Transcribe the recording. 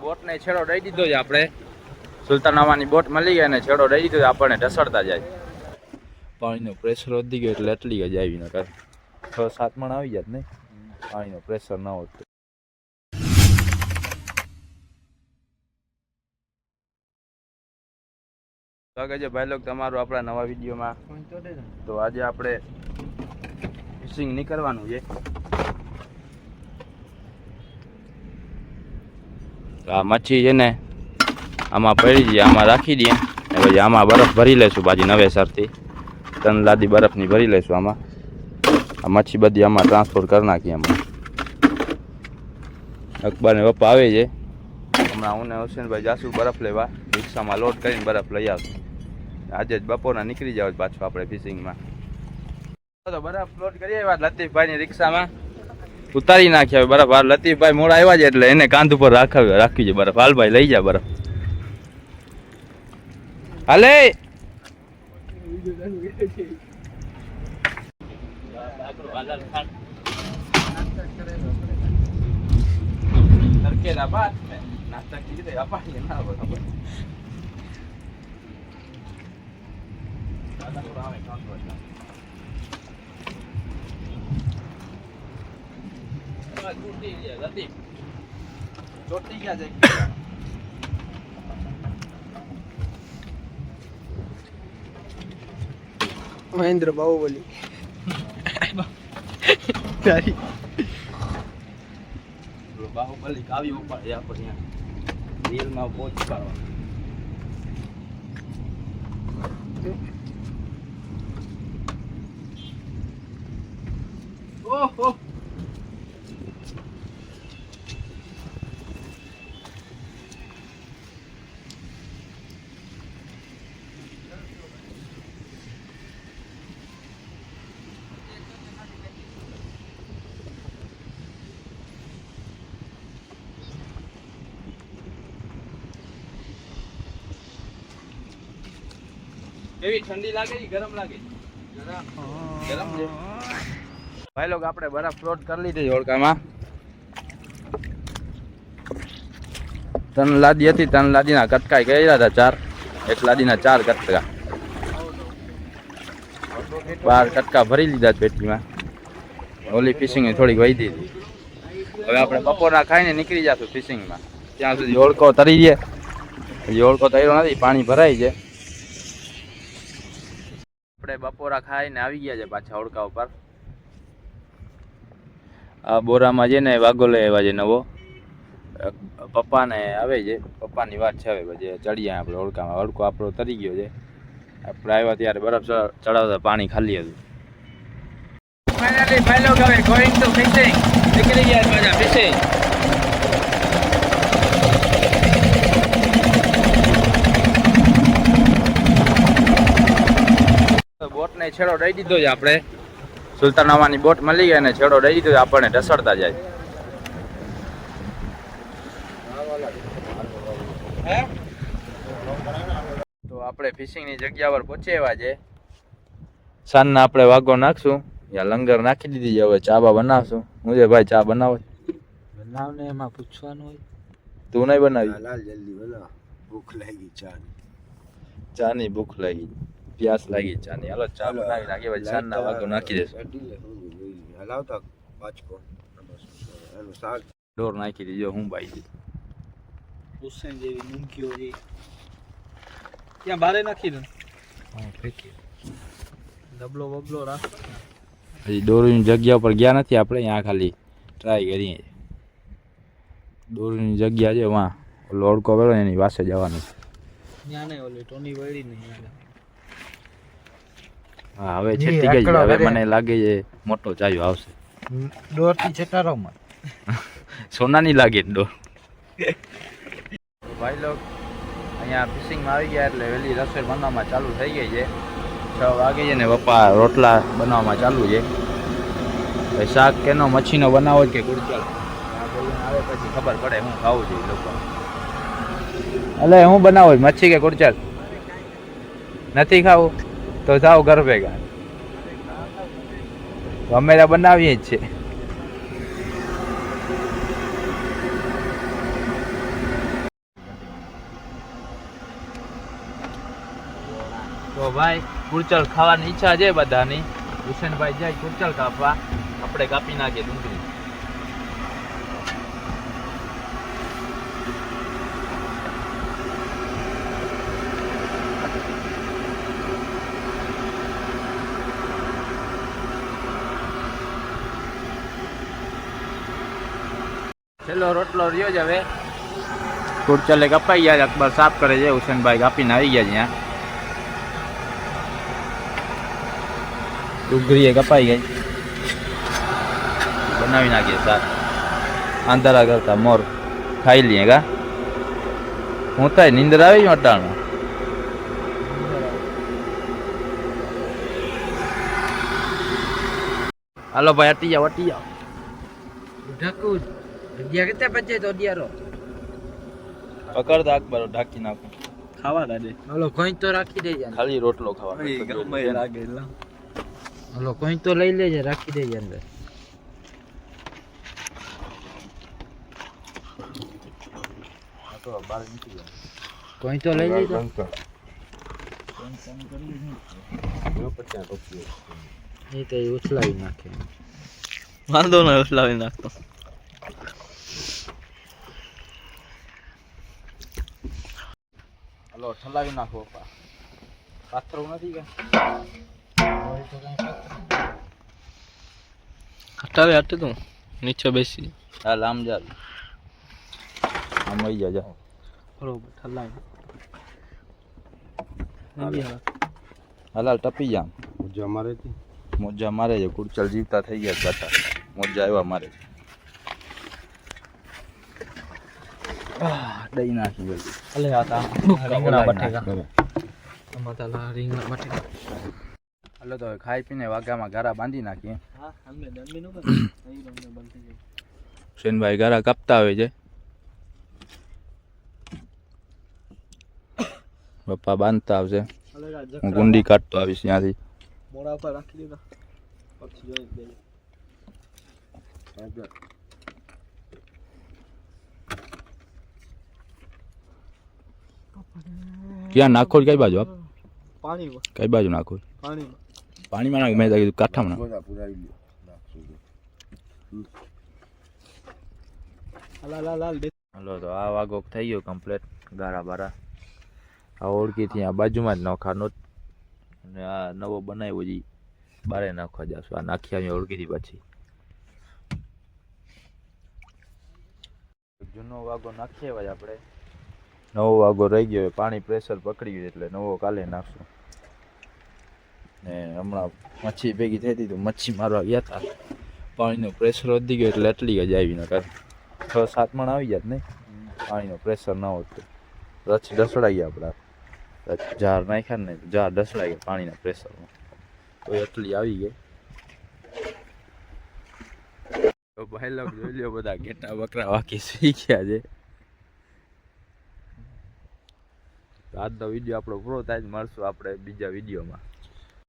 Boat ને છેડો દઈ દીધો છે આપણે. સુલતાનામાની બોટ મળી ગઈ અને છેડો દઈ દીધો આપણને ઢસડતા જાય. પાણીનો પ્રેશર વધી ગયો એટલે એટલી જ આવી નકર. છ સાત મણ આવી જાત ને. પાણીનો પ્રેશર ન હોત સ્વાગત છે ભાઈ લોક તમારું આપણા નવા વિડીયોમાં. તો આજે આપણે ફિશિંગ નીકળવાનું છે. આ મચ્છી છે ને, આમાં પડી જઈએ આમાં રાખી દઈએ. ને પછી આમાં બરફ ભરી લઈશું પાછી નવેસરથી. ત્રણ લાદી બરફની ભરી લઈશું આમાં. આ મચ્છી બધી આમાં ટ્રાન્સપોર્ટ કરી નાખીએ આમાં. અકબરને પપ્પા આવે છે. હમણાં હું ને હુસેનભાઈ જાશું બરફ લેવા. રિક્ષામાં લોડ કરીને બરફ લઈ આવશું. આજે જ બપોરના નીકળી જાવ પાછું આપણે ફિશિંગમાં. તો બરાબર લોડ કરી આવ્યા લતીફભાઈની રિક્ષામાં. ઉતારી નાખ્યા બરાબર આ લતીફભાઈ મોડા આવ્યા છે એટલે એને કાંધ ઉપર રાખાવ્યો રાખ્યું છે બરફ. હાલ ભાઈ, લઈ જા બરફ. હાલે! નાસ્તા કીધે અપાડીએ ના ચોટી ગયા છે મહેન્દ્ર બાહુબલી. તારી. બાહુબલી કાવી ઉપાડે આપણે અહીંયા રીલમાં પહોંચી પાડવા ઓહો કેવી ઠંડી લાગે છે ગરમ લાગે? છે ગરમ છે. ભાઈ લોકો આપણે બરફ ફ્લોટ કરી લીધી હોડકામાં ત્રણ લાદી હતી ત્રણ લાદીના કટકા કર્યા હતા ચાર. એક લાદીના ચાર કટકા. બાર કટકા ભરી લીધા પેટીમાં. ઓલી ફિશિંગ થોડીક વહી દીધી. હવે આપણે બપોરના ખાઈને નીકળી જશું ફિશિંગમાં ત્યાં સુધી ઓળખો તરી જાય હજી ઓળકો તર્યો નથી, પાણી ભરાય છે આપણે બપોરા ખાઈને આવી ગયા છે પાછા ઓળખા ઉપર. આ બોરામાં છે ને વાઘો લઈ આવ્યા છે નવો. પપ્પાને આવે છે. પપ્પાની વાત છે હવે પછી ચડીએ આપણે ઓળકામાં ઓળકો આપણો તરી ગયો છે. આપણે આવ્યા ત્યારે બરફ ચડાવતા પાણી ખાલી હતું. ફાઇનલી ભાઈ લોકો હવે ગોઈંગ ટુ ફિશિંગ નીકળી ગયા પાછા ફિશિંગ બોટને છેડો દઈ દીધો છે આપણે. સુલતાનામાની બોટ મળી ગઈ અને છેડો દઈ દીધો આપણને ઢસડતા જાય. તો આપણે ફિશિંગની જગ્યા પર પહોંચી આવ્યા છે. સાંજના આપણે વાગો નાખશું યા લંગર નાખી દીધી છે હવે ચા બા બનાવશું. હું જે ભાઈ ચા બનાવો? બનાવને એમાં પૂછવાનું હોય? તું નહીં બનાવી? લાલ જલ્દી બનાવ. ભૂખ લાગી ચા ચાની ભૂખ લાગી. પ્યાસ લાગી ચાની હાલો ચા બનાવી નાખી પછી સાંજના વાગો નાખી દેશું. હલાવતા પાછકો એનું શાક. ડોર નાખી દીધો હું ભાઈ હુસેન જેવી મૂંગીઓ જે ત્યાં બારે નાખી દો. ફેંકી ડબલો બબલો રાખ. હજી દોરીની જગ્યા ઉપર ગયા નથી આપણે અહીંયા ખાલી ટ્રાય કરીએ. દોરીની જગ્યા છે વાં. ઓલો ઓળકો પેલો એની પાસે જવાનું. ત્યાં નહીં ઓલી ટોની વળી નહીં હા હવે છેટી ગઈ હવે મને લાગે છે મોટો ચાયો આવશે. દોરથી છટારોમાં સોનાની લાગે ડોર ભાઈ લોક અહીંયા ફિશિંગમાં આવી ગયા એટલે વહેલી રસોઈ બનાવવામાં ચાલુ થઈ ગઈ છે. છ વાગે છે ને પપ્પા રોટલા બનાવવામાં ચાલુ છે. ભાઈ શાક કેનો મચ્છીનો બનાવો છે કે ગુડચાલ આવે પછી ખબર પડે હું ખાવું છું લોકો. એટલે હું બનાવું છું, મચ્છી કે ગુડચાલ નથી ખાવું? તો જાઓ ઘર ભેગા. અમે ત્યાં બનાવીએ જ છે તો ભાઈ કુરચલ ખાવાની ઈચ્છા છે બધાની. હુસેનભાઈ જાય કુરચલ કાપવા. આપણે કાપી નાખીએ ડુંગળી. છેલ્લો રોટલો રહ્યો જ હવે. કુરચલે કપાઈ ગયા. અકબર સાફ કરે છે. હુસેનભાઈ કાપીને આવી ગયા ત્યાં ડુંગળી એ કપાઈ ગઈ. બનાવી નાખીએ શાક. આંધારા કરતા મોર ખાઈ લઈએ કા? હું થાય? નીંદર આવી અટાણું? હાલો ભાઈ અટી જાઓ અટી જાઓ. ઢકું. કેટલા પંચે તો અગિયારો પકડતા અકબર ઢાંકી નાખું. ખાવા દાદે હલો કોઈ તો રાખી દેજે. ખાલી રોટલો ખાવાનો હલો કોઈ તો લઈ લેજે રાખી દેજે અંદર. કોઈ તો લઈ લેજો એ તો ઉછલાવી નાખે. વાંધો ના ઉછલાવી નાખતો. હલો ઠલાવી નાખો પા પાથરું નથી કે હટાવે હટે તું નીચે બેસી હાલ આમ જા આમ આવી જા જા બરોબર ઠલાવી હાલ હાલ ટપી જા મોજા મારે છે કુરચલ જીવતા થઈ ગયા પાછા મોજા આવ્યા મારે છે આહ, દહીં નાખી જલ્દી અલે આતા રીંગણા બટેકા. મસાલા રીંગણા બટેકા હાલો તો ખાઈ પીને વાઘામાં ગારા બાંધી નાખીએ હુસેનભાઈ ગારા કાપતા હોય છે. પપ્પા બાંધતા આવશે. હું ગુંડી કાઢતો આવીશ ત્યાંથી. મોડા ઉપર રાખી દીધા. પછી જોઈ ક્યાં નાખો કઈ બાજુ આપ? પાણી કઈ બાજુ નાખો પાણીમાં. પાણીમાં નાખ. મેં તો કીધું કાંઠામાં હાલ તો આ વાગો થઈ ગયો કમ્પ્લેટ ગારા બારા. આ ઓળખીથી આ બાજુમાં જ નોખાનો અને આ નવો બનાવ્યો છે ઈ બારે નાખવા જશું આ નાખી આવી ઓળખીથી પછી. જૂનો વાગો નાખીએ આપણે. નવો વાગો રહી ગયો, પાણી પ્રેશર પકડી ગયું એટલે નવો કાલે નાખશું. ને હમણાં મચ્છી ભેગી થઈ હતી તો મચ્છી મારવા ગયા હતા પાણીનો પ્રેશર વધી ગયો એટલે એટલી જ આવી નકર. છ, સાત મણ આવી જાત નહીં પાણીનો પ્રેશર ન હોત રચ ડસડાઈ ગયા આપણા ઝાર નાખ્યા ને જાર ડસડાઈ ગયા પાણીના પ્રેશરમાં તો એટલી આવી ગઈ. તો લોક જોઈ લ્યો બધા ઘેટા બકરા વાકી સુઈ ગયા છે. તો આજનો વીડિયો આપણો પૂરો થાય જ મળશું આપણે બીજા વિડીયોમાં